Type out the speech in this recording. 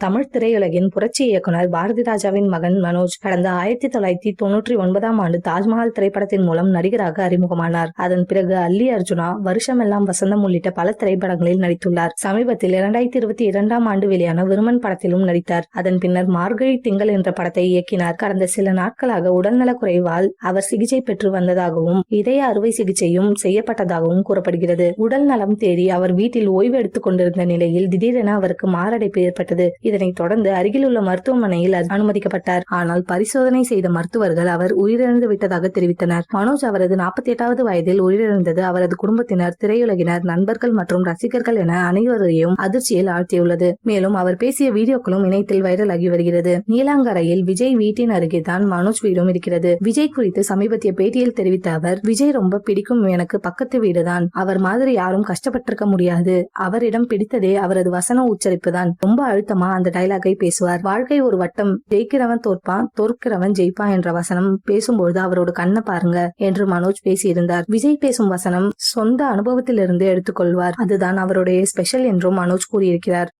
தமிழ் திரையுலகின் புரட்சி இயக்குனர் பாரதி ராஜாவின் மகன் மனோஜ் கடந்த ஆயிரத்தி தொள்ளாயிரத்தி தொன்னூற்றி ஒன்பதாம் ஆண்டு தாஜ்மஹால் திரைப்படத்தின் மூலம் நடிகராக அறிமுகமானார். அதன் பிறகு அல்லி அர்ஜுனா வருஷமெல்லாம் வசந்தம் உள்ளிட்ட பல திரைப்படங்களில் நடித்துள்ளார். சமீபத்தில் இரண்டாயிரத்தி இருபத்தி இரண்டாம் ஆண்டு வெளியான விருமன் படத்திலும் நடித்தார். அதன் பின்னர் மார்கழி திங்கள் என்ற படத்தை இயக்கினார். கடந்த சில நாட்களாக உடல்நலக் குறைவால் அவர் சிகிச்சை பெற்று வந்ததாகவும் இதய அறுவை சிகிச்சையும் செய்யப்பட்டதாகவும் கூறப்படுகிறது. உடல் நலம் தேடி அவர் வீட்டில் ஓய்வு எடுத்துக் கொண்டிருந்த நிலையில் திடீரென அவருக்கு மாரடைப்பு ஏற்பட்டது. இதனைத் தொடர்ந்து அருகிலுள்ள மருத்துவமனையில் அனுமதிக்கப்பட்டார். ஆனால் பரிசோதனை செய்த மருத்துவர்கள் அவர் உயிரிழந்து விட்டதாக தெரிவித்தனர். மனோஜ் அவரது நாற்பத்தி எட்டாவது வயதில் உயிரிழந்தது அவரது குடும்பத்தினர் திரையுலகினர் நண்பர்கள் மற்றும் ரசிகர்கள் என அனைவரையும் அதிர்ச்சியில் ஆழ்த்தியுள்ளது. மேலும் அவர் பேசிய வீடியோக்களும் இணையத்தில் வைரலாகி வருகிறது. நீலாங்கரையில் விஜய் வீட்டின் அருகே தான் மனோஜ் வீடும் இருக்கிறது. விஜய் குறித்து சமீபத்திய பேட்டியில் தெரிவித்த அவர் விஜய் ரொம்ப பிடிக்கும். எனக்கு பக்கத்து வீடுதான். அவர் மாதிரி யாரும் கஷ்டப்பட்டிருக்க முடியாது. அவரிடம் பிடித்ததே அவரது வசன உச்சரிப்பு தான் ரொம்ப அழுத்தமா அந்த டைலாகை பேசுவார். வாழ்க்கை ஒரு வட்டம். ஜெயிக்கிறவன் தோற்பான். தோற்கிறவன் ஜெயிப்பான் என்ற வசனம் பேசும்பொழுது அவரோட கண்ணை பாருங்க என்று மனோஜ் பேசியிருந்தார். விஜய் பேசும் வசனம் சொந்த அனுபவத்திலிருந்து எடுத்துக்கொள்வார். அதுதான் அவருடைய ஸ்பெஷல் என்றும் மனோஜ் கூறியிருக்கிறார்.